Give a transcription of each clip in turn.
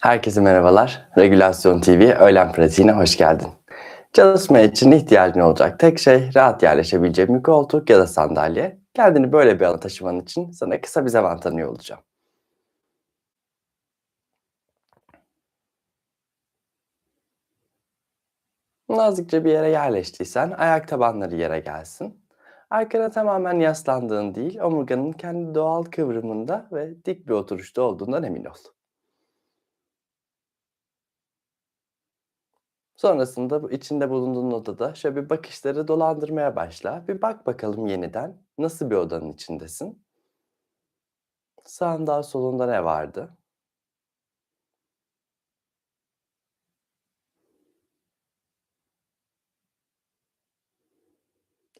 Herkese merhabalar. Regülasyon TV öğlen pratiğine hoş geldin. Çalışma için ihtiyacın olacak tek şey rahat yerleşebileceğin bir koltuk ya da sandalye. Kendini böyle bir alana taşıman için sana kısa bir zaman tanıyor olacağım. Nazikçe bir yere yerleştiysen ayak tabanları yere gelsin. Arkana tamamen yaslandığın değil, omurganın kendi doğal kıvrımında ve dik bir oturuşta olduğundan emin ol. Sonrasında bu içinde bulunduğun odada şöyle bir bakışları dolandırmaya başla. Bir bak bakalım yeniden nasıl bir odanın içindesin? Sağında solunda ne vardı?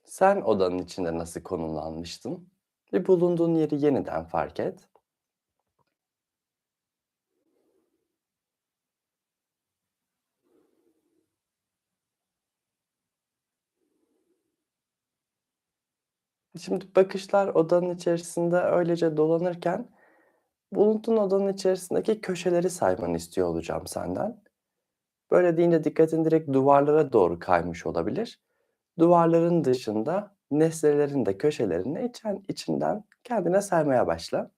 Sen odanın içinde nasıl konumlanmıştın? Bir bulunduğun yeri yeniden fark et. Şimdi bakışlar odanın içerisinde öylece dolanırken bulunduğun odanın içerisindeki köşeleri saymanı istiyor olacağım senden. Böyle deyince dikkatin direkt duvarlara doğru kaymış olabilir. Duvarların dışında nesnelerin de köşelerini içen, içinden kendine saymaya başla.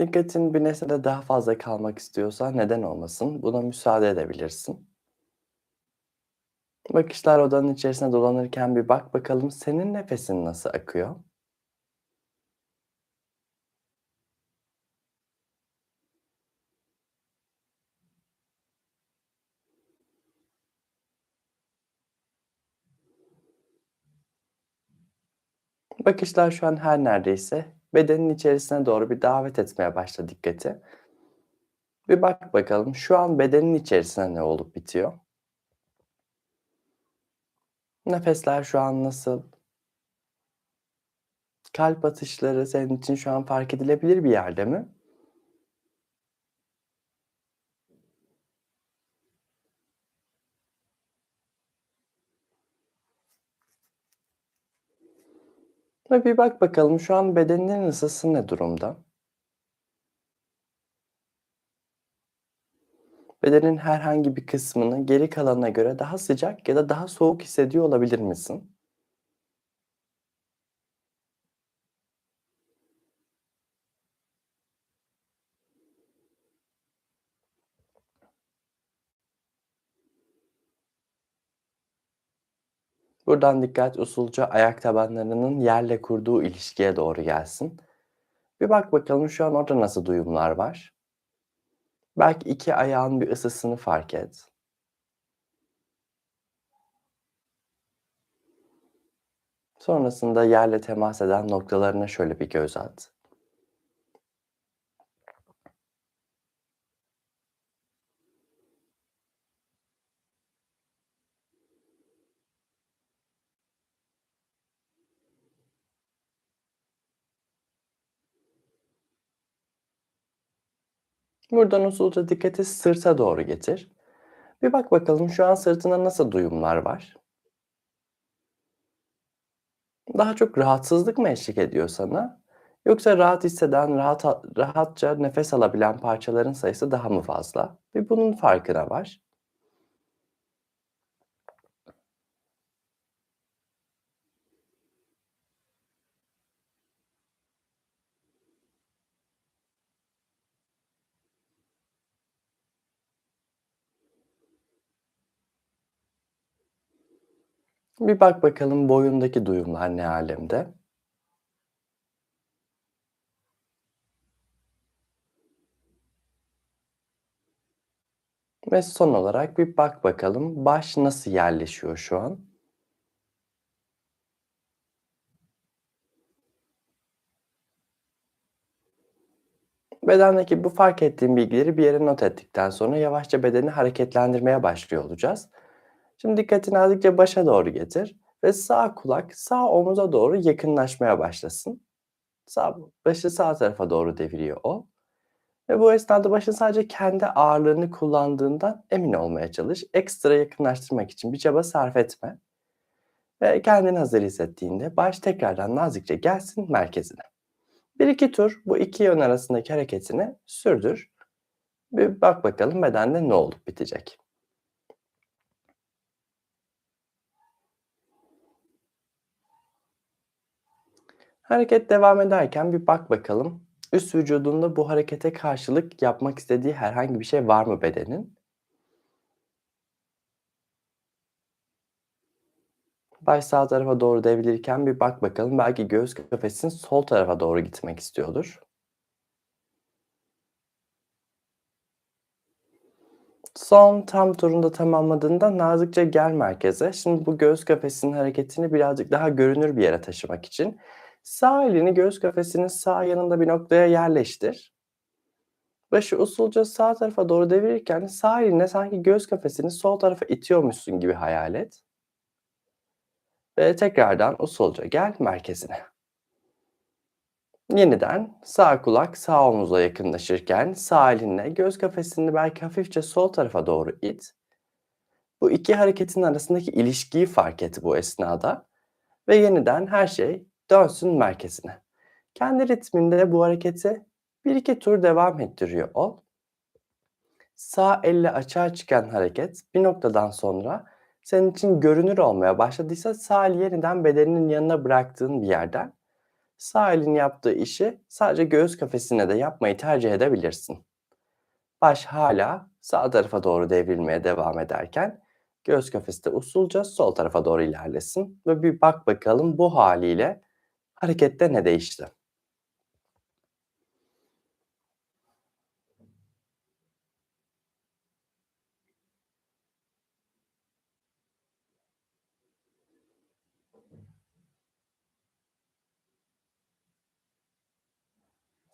Dikkatin bir nesnede daha fazla kalmak istiyorsa neden olmasın? Buna müsaade edebilirsin. Bakışlar odanın içerisinde dolanırken bir bak bakalım senin nefesin nasıl akıyor? Bakışlar şu an her neredeyse bedenin içerisine doğru bir davet etmeye başla dikkati. Bir bak bakalım şu an bedenin içerisinde ne olup bitiyor? Nefesler şu an nasıl? Kalp atışları senin için şu an fark edilebilir bir yerde mi? Ve bir bak bakalım şu an bedeninin ısısı ne durumda? Bedenin herhangi bir kısmını geri kalanına göre daha sıcak ya da daha soğuk hissediyor olabilir misin? Buradan dikkat usulca ayak tabanlarının yerle kurduğu ilişkiye doğru gelsin. Bir bak bakalım şu an orada nasıl duyumlar var? Belki iki ayağın bir ısısını fark et. Sonrasında yerle temas eden noktalarına şöyle bir göz at. Buradan usulca dikkati sırta doğru getir. Bir bak bakalım şu an sırtında nasıl duyumlar var? Daha çok rahatsızlık mı eşlik ediyor sana? Yoksa rahat hisseden, rahat rahatça nefes alabilen parçaların sayısı daha mı fazla? Bir bunun farkına var. Bir bak bakalım boyundaki duyumlar ne alemde? Ve son olarak bir bak bakalım baş nasıl yerleşiyor şu an? Bedendeki bu fark ettiğin bilgileri bir yere not ettikten sonra yavaşça bedeni hareketlendirmeye başlıyor olacağız. Şimdi dikkatini nazikçe başa doğru getir ve sağ kulak sağ omuza doğru yakınlaşmaya başlasın. Sağ başı sağ tarafa doğru deviriyor ol ve bu esnada başın sadece kendi ağırlığını kullandığından emin olmaya çalış. Ekstra yakınlaştırmak için bir çaba sarf etme. Ve kendini hazır hissettiğinde baş tekrardan nazikçe gelsin merkezine. Bir iki tur bu iki yön arasındaki hareketini sürdür. Bir bak bakalım bedende ne olup bitecek. Hareket devam ederken bir bak bakalım. Üst vücudunda bu harekete karşılık yapmak istediği herhangi bir şey var mı bedenin? Baş sağ tarafa doğru devrilirken bir bak bakalım. Belki göğüs kafesin sol tarafa doğru gitmek istiyordur. Son tam turunda tamamladığında nazikçe gel merkeze. Şimdi bu göğüs kafesinin hareketini birazcık daha görünür bir yere taşımak için sağ elini göğüs kafesinin sağ yanında bir noktaya yerleştir. Başı usulca sağ tarafa doğru devirirken sağ elinle sanki göğüs kafesini sol tarafa itiyormuşsun gibi hayal et. Ve tekrardan usulca gel merkezine. Yeniden sağ kulak sağ omuza yakınlaşırken sağ elinle göz kafesini belki hafifçe sol tarafa doğru it. Bu iki hareketin arasındaki ilişkiyi fark et bu esnada ve yeniden her şey dönsün merkezine. Kendi ritminde bu hareketi bir iki tur devam ettiriyor ol. Sağ elle açığa çıkan hareket bir noktadan sonra senin için görünür olmaya başladıysa sağ el yeniden bedeninin yanına bıraktığın bir yerden sağ elin yaptığı işi sadece göğüs kafesine de yapmayı tercih edebilirsin. Baş hala sağ tarafa doğru devrilmeye devam ederken göğüs kafesi de usulca sol tarafa doğru ilerlesin ve bir bak bakalım bu haliyle harekette ne değişti?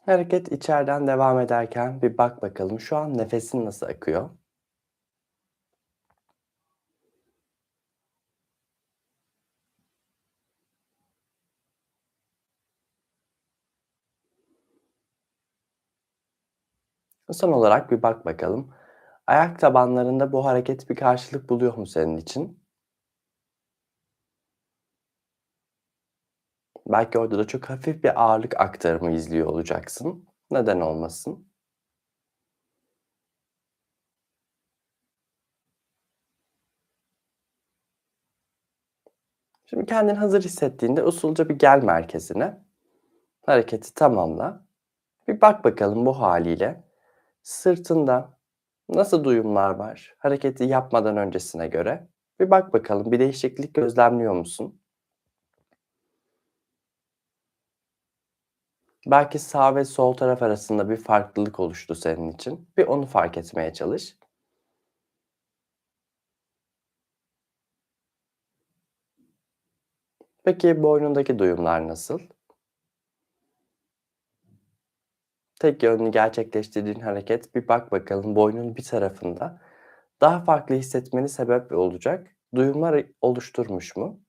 Hareket içeriden devam ederken bir bak bakalım şu an nefesin nasıl akıyor? Son olarak bir bak bakalım. Ayak tabanlarında bu hareket bir karşılık buluyor mu senin için? Belki orada da çok hafif bir ağırlık aktarımı izliyor olacaksın. Neden olmasın? Şimdi kendini hazır hissettiğinde usulca bir gel merkezine. Hareketi tamamla. Bir bak bakalım bu haliyle sırtında nasıl duyumlar var hareketi yapmadan öncesine göre? Bir bak bakalım bir değişiklik gözlemliyor musun? Belki sağ ve sol taraf arasında bir farklılık oluştu senin için. Bir onu fark etmeye çalış. Peki boynundaki duyumlar nasıl? Tek yönlü gerçekleştirdiğin hareket bir bak bakalım boynun bir tarafında daha farklı hissetmeni sebep olacak duyumlar oluşturmuş mu?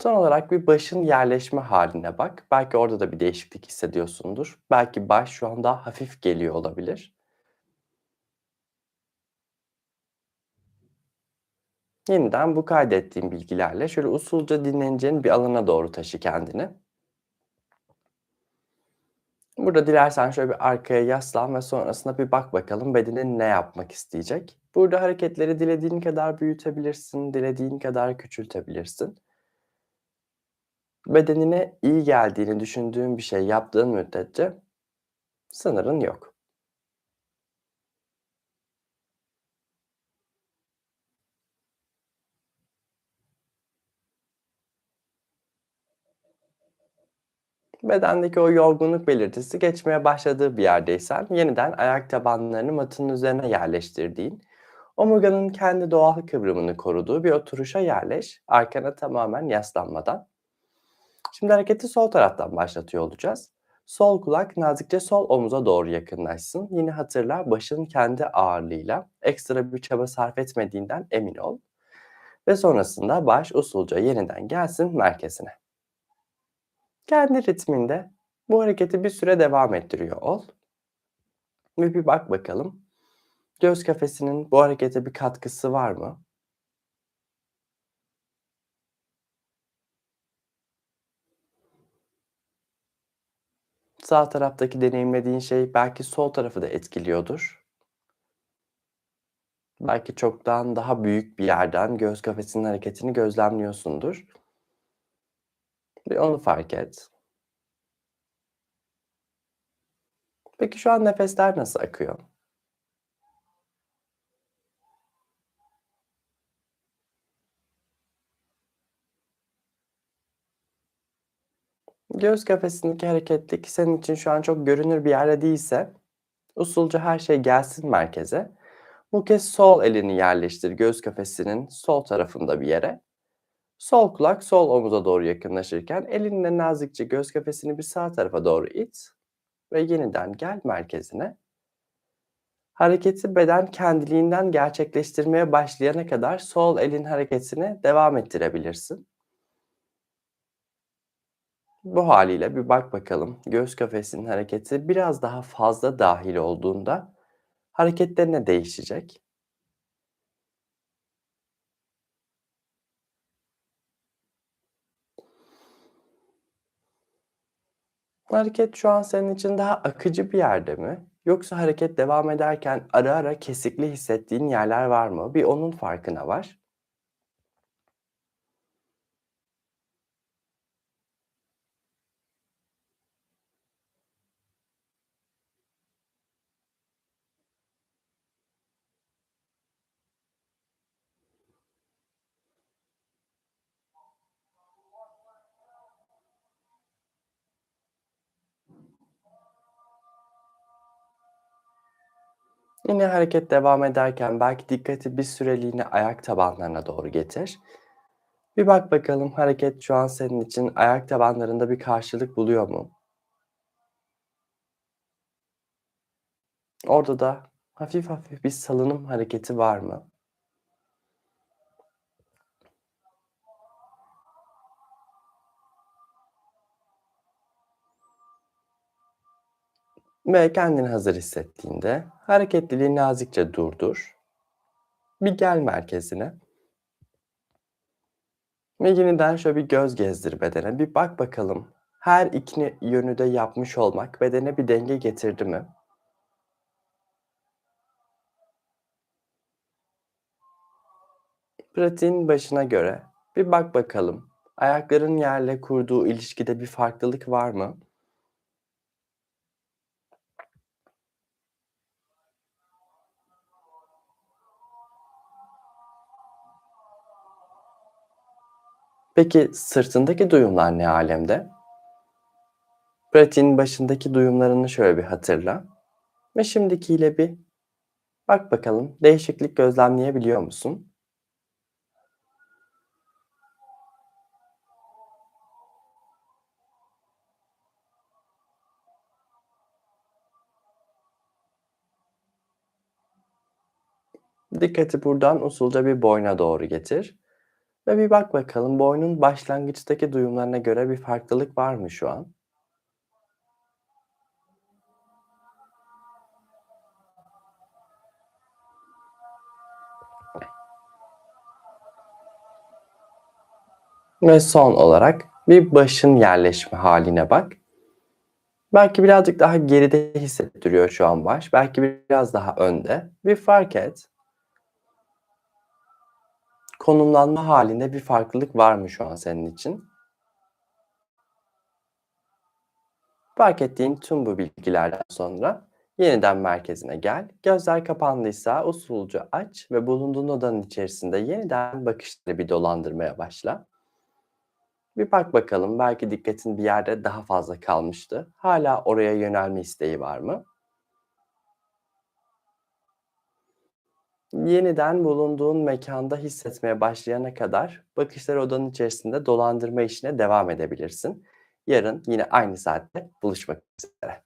Son olarak bir başın yerleşme haline bak. Belki orada da bir değişiklik hissediyorsundur. Belki baş şu an daha hafif geliyor olabilir. Yeniden bu kaydettiğin bilgilerle şöyle usulca dinleneceğin bir alana doğru taşı kendini. Burada dilersen şöyle bir arkaya yaslan ve sonrasında bir bak bakalım bedenin ne yapmak isteyecek. Burada hareketleri dilediğin kadar büyütebilirsin, dilediğin kadar küçültebilirsin. Bedenine iyi geldiğini düşündüğün bir şey yaptığın müddetçe sınırın yok. Bedendeki o yorgunluk belirtisi geçmeye başladığı bir yerdeysen yeniden ayak tabanlarını matının üzerine yerleştirdiğin, omurganın kendi doğal kıvrımını koruduğu bir oturuşa yerleş, arkana tamamen yaslanmadan. Şimdi hareketi sol taraftan başlatıyor olacağız. Sol kulak nazikçe sol omuza doğru yakınlaşsın. Yine hatırla başın kendi ağırlığıyla ekstra bir çaba sarf etmediğinden emin ol. Ve sonrasında baş usulca yeniden gelsin merkezine. Kendi ritminde bu hareketi bir süre devam ettiriyor ol. Ve bir bak bakalım. Göz kafesinin bu harekete bir katkısı var mı? Sağ taraftaki deneyimlediğin şey belki sol tarafı da etkiliyordur. Belki çoktan daha büyük bir yerden göz kafesinin hareketini gözlemliyorsundur. Bir onu fark et. Peki şu an nefesler nasıl akıyor? Göz kafesindeki hareketlik senin için şu an çok görünür bir yerde değilse usulca her şey gelsin merkeze. Bu kez sol elini yerleştir göz kafesinin sol tarafında bir yere. Sol kulak sol omuza doğru yakınlaşırken elinle nazikçe göz kafesini bir sağ tarafa doğru it ve yeniden gel merkezine. Hareketi beden kendiliğinden gerçekleştirmeye başlayana kadar sol elin hareketini devam ettirebilirsin. Bu haliyle bir bak bakalım göğüs kafesinin hareketi biraz daha fazla dahil olduğunda hareketleri ne değişecek? Hareket şu an senin için daha akıcı bir yerde mi? Yoksa hareket devam ederken ara ara kesikli hissettiğin yerler var mı? Bir onun farkına var. Yine hareket devam ederken belki dikkati bir süreliğine ayak tabanlarına doğru getir. Bir bak bakalım hareket şu an senin için ayak tabanlarında bir karşılık buluyor mu? Orada da hafif hafif bir salınım hareketi var mı? Ve kendini hazır hissettiğinde hareketliliği nazikçe durdur. Bir gel merkezine. Ve yeniden şöyle bir göz gezdir bedene. Bir bak bakalım her iki yönü de yapmış olmak bedene bir denge getirdi mi? Pratiğin başına göre bir bak bakalım ayakların yerle kurduğu ilişkide bir farklılık var mı? Peki sırtındaki duyumlar ne alemde? Pratiğin başındaki duyumlarını şöyle bir hatırla ve şimdikiyle bir bak bakalım değişiklik gözlemleyebiliyor musun? Dikkati buradan usulca bir boyna doğru getir ve bir bak bakalım boynun başlangıçtaki duyumlarına göre bir farklılık var mı şu an? Ve son olarak bir başın yerleşme haline bak. Belki birazcık daha geride hissettiriyor şu an baş. Belki biraz daha önde. Bir fark et. Konumlanma halinde bir farklılık var mı şu an senin için? Fark ettiğin tüm bu bilgilerden sonra yeniden merkezine gel. Gözler kapandıysa usulca aç ve bulunduğun odanın içerisinde yeniden bakışları bir dolandırmaya başla. Bir bak bakalım belki dikkatin bir yerde daha fazla kalmıştı. Hala oraya yönelme isteği var mı? Yeniden bulunduğun mekanda hissetmeye başlayana kadar bakışları odanın içerisinde dolandırma işine devam edebilirsin. Yarın yine aynı saatte buluşmak üzere.